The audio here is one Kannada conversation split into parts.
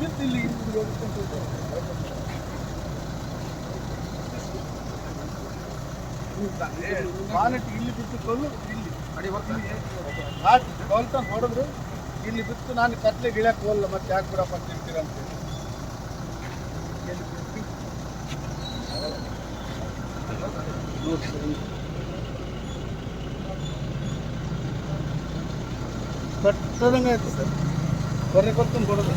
ಬಿದ್ದು ಇಲ್ಲಿ ಹೋಗ್ತಾರೆ. ಇಲ್ಲಿ ಅಡಿ ಕೊಲ್ಲು ಹಾಕಿ ಕೊಲ್ತ ಹೊಡೆದ್ರು ಇಲ್ಲಿ ಬಿತ್ತು ನಾನು ಕತ್ಲೆ ಗಿಳಕ್ಕೆ ಹೋಗಲ್ಲ ಮತ್ತೆ ಯಾಕೆ ಬಿಡಪ್ಪ ಅಂತ ಹೇಳಿ. ಬಟ್ ಕಟ್ಟದಂಗೆ ಆಯ್ತು ಸರ್ ಕೊನೆ ಕೊಡ್ಕೊಂಡು ಕೊಡೋದು.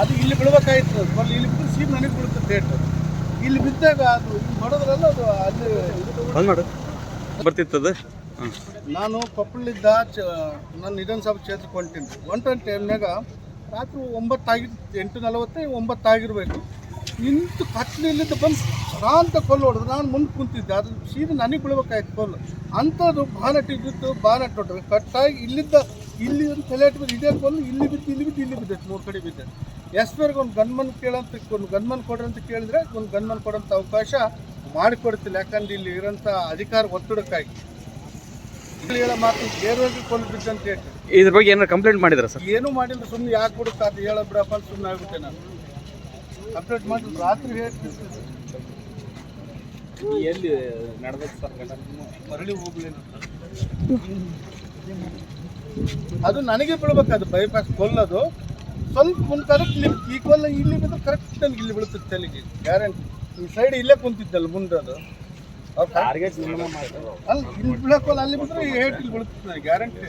ಅದು ಇಲ್ಲಿ ಬಿಡ್ಬೇಕಾಯ್ತು. ಬರಲಿ ಇಲ್ಲಿ ಬಿದ್ದು ಸೀಮ್ ನನಗೆ ಬಿಡುತ್ತೆ ಡೇಟ್ ಇಲ್ಲಿ ಬಿದ್ದಾಗ ಅದು ಇಲ್ಲಿ ಮಾಡೋದ್ರಲ್ಲ ಅದು ಅಲ್ಲಿ ಮಾಡು. ಬರ್ತಿತ್ತದ? ನಾನು ಕೊಪ್ಪಳದಿಂದ ಚ ನಾನು ವಿಧಾನಸಭಾ ಕ್ಷೇತ್ರಕ್ಕೆ ಹೊಂಟೀನಿ. ಹೊಂಟನ್ ಟೈಮ್ನಾಗ ರಾತ್ರಿ ಒಂಬತ್ತಾಗಿ ಎಂಟು ನಲವತ್ತೈ ಒಂಬತ್ತಾಗಿರ್ಬೇಕು. ನಿಂತು ಕತ್ಲಿಲ್ಲಿದ್ದ ಬಂದು ಶಾಂತ ಕೊಲ್ಲು ಹೊಡೆದು ನಾನು ಮುಂದೆ ಕುಂತಿದ್ದೆ. ಅದು ಸೀದ ನನಗೆ ಬಿಡ್ಬೇಕಾಯ್ತು ಕೊಲ್ಲು. ಅಂಥದ್ದು ಬಾನಟ್ಟಿದ್ದು ಬಾನಟ್ಟು ಕಟ್ಟಾಗಿ ಇಲ್ಲಿದ್ದ ಇಲ್ಲಿ ಒಂದು ತಲೆ ಇಟ್ಬಿಟ್ಟು ಇದೇ ಕೊಲ್ಲು ಇಲ್ಲಿ ಬಿದ್ದು ಇಲ್ಲಿ ಬಿದ್ದು ಇಲ್ಲಿ ಬಿದ್ದೈತೆ ಮೂರು ಕಡೆ ಬಿದ್ದೆ ಎಸ್ಪರ್ಗೆ ಒಂದು ಗನ್ಮನ್ ಕೇಳಂತ ಒಂದು ಗನ್ಮನ್ ಕೊಡ್ರಿ ಅಂತ ಕೇಳಿದ್ರೆ ಒಂದು ಗನ್ಮನ್ ಕೊಡೋಂಥ ಅವಕಾಶ ಮಾಡಿಕೊಡ್ತಿಲ್ಲ. ಯಾಕಂದ್ರೆ ಇಲ್ಲಿ ಇರೋಂಥ ಅಧಿಕಾರ ಒತ್ತಡಕ್ಕಾಗಿ. ಇಲ್ಲಿ ಹೇಳೋ ಮಾತು ಬೇರೆಯವ್ರಿಗೆ ಕೊಲ್ಲು ಬಿದ್ದಂತ ಹೇಳ್ತಾರೆ. ಇದ್ರ ಬಗ್ಗೆ ಏನಾರು ಕಂಪ್ಲೇಂಟ್ ಮಾಡಿದ್ರ ಸರ್? ಏನು ಮಾಡಿಲ್ಲ ಸುಮ್ಮನೆ ಯಾಕೆ ಕೊಡುತ್ತೆ ಅದು ಹೇಳೋ ಬಿಡಪ್ಪ ಅಂತ ಸುಮ್ಮನೆ ಆಗುತ್ತೆ ನಾನು. ಕಂಪ್ಲೇಂಟ್ ಮಾಡಿದ್ರು ರಾತ್ರಿ ಹೇಳ್ತೀನಿ. ಎಲ್ಲಿ ನಡೆದ ಸರ್ ಮರಳಿ ಹೋಗ್ಲಿ ಅದು ನನಗೆ ಬೀಳ್ಬೇಕು ಅದು ಬೈಪಾಸ್ ಕೊಲ್ಲೋದು. ಸ್ವಲ್ಪ ಇಲ್ಲಿ ಈ ಕೊಲ್ಲ ಇಲ್ಲಿ ಬಿದ್ದು ಕರೆಕ್ಟ್ ನನಗೆ ಇಲ್ಲಿ ಬೀಳುತ್ತೆ ತಲೆಗೆ ಗ್ಯಾರಂಟಿ ಈ ಸೈಡ್ ಇಲ್ಲೇ ಕುಂತಿದ್ದಲ್ಲ ಮುಂದೆ ಅದು. ಅವ್ರು ಟಾರ್ಗೆಟ್ ಅಲ್ಲ ಇಲ್ಲಿ ಬೀಳೋಕ್ಕಲ್ಲ ಅಲ್ಲಿ ಬಿದ್ದರೆ ಏಟ್ ಇಲ್ಲಿ ಬೀಳುತ್ತೆ ನನಗೆ ಗ್ಯಾರಂಟಿ